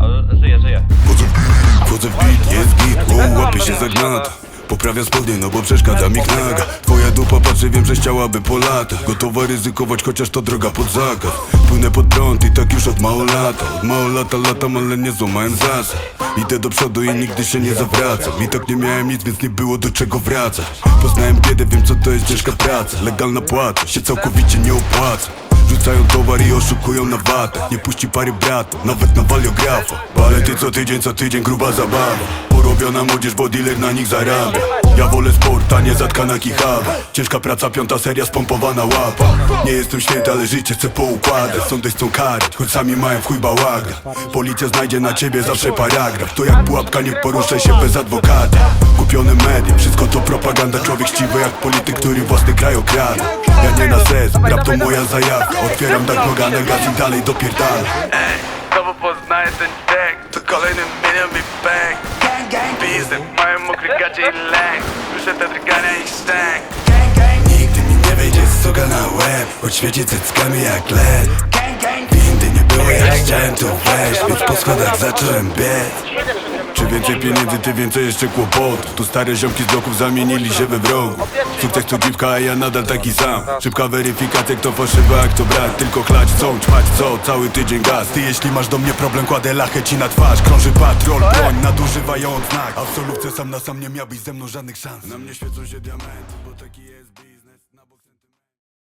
Ale żyje, żyje. Wchodzę w beat, jest git, wow, łapie się zagnata Poprawia spodnie, no bo przeszkadza mi knaga. Twoja dupa patrzy, wiem, że chciałaby po latach. Gotowa ryzykować, chociaż to droga pod zakaz. Płynę pod prąd i tak już od mało lata. Od mało lata latam, ale nie złamałem zasad. Idę do przodu i nigdy się nie zawracam. I tak nie miałem nic, więc nie było do czego wracać. Poznałem biedę, wiem co to jest ciężka praca. Legalna płata, się całkowicie nie opłaca Rzucają towar i oszukują na watę Nie puści pary bratów, nawet na waliografa. Balety co tydzień, co tydzień gruba zabawa. Porobiona młodzież, bo dealer na nich zarabia. Ja wolę sport, a nie zatkana kichawa. Ciężka praca, piąta seria, spompowana łapa. Nie jestem święty, ale życie chcę poukładać. Sądy chcą karać, choć sami mają w chuj bałagan. Policja znajdzie na ciebie zawsze paragraf. To jak pułapka, nie poruszaj się bez adwokata. Kupione media, wszystko to propaganda. Człowiek chciwy jak polityk, który własny kraj okrada Ja nie na ses, rap to moja zajawka. Otwieram tak noganek, gaz i dalej dopierdala Ej, znowu poznaję ten tekst To kolejny milion big bang Pizdy, mają mokry gacie i lęk. Słyszę te drgania i szczęk. Nigdy mi nie wejdzie suga na łeb Choć świeci cyckami jak led. Windy nie było jak chciałem tu wejść Więc po schodach zacząłem biec Czy więcej pieniędzy, ty więcej jeszcze kłopotów Tu stare ziomki z bloków zamienili się we wrogu. Sukces to dziwka, a ja nadal taki sam. Szybka weryfikacja, kto fałszywy, kto brat. Tylko klać, chcą ćpać, co? Cały tydzień gaz. Ty jeśli masz do mnie problem, kładę lachę ci na twarz. Krąży patrol, broń, nadużywają znak A w solówce sam na sam nie miałbyś ze mną żadnych szans. Na mnie świecą się diamenty, bo taki jest beat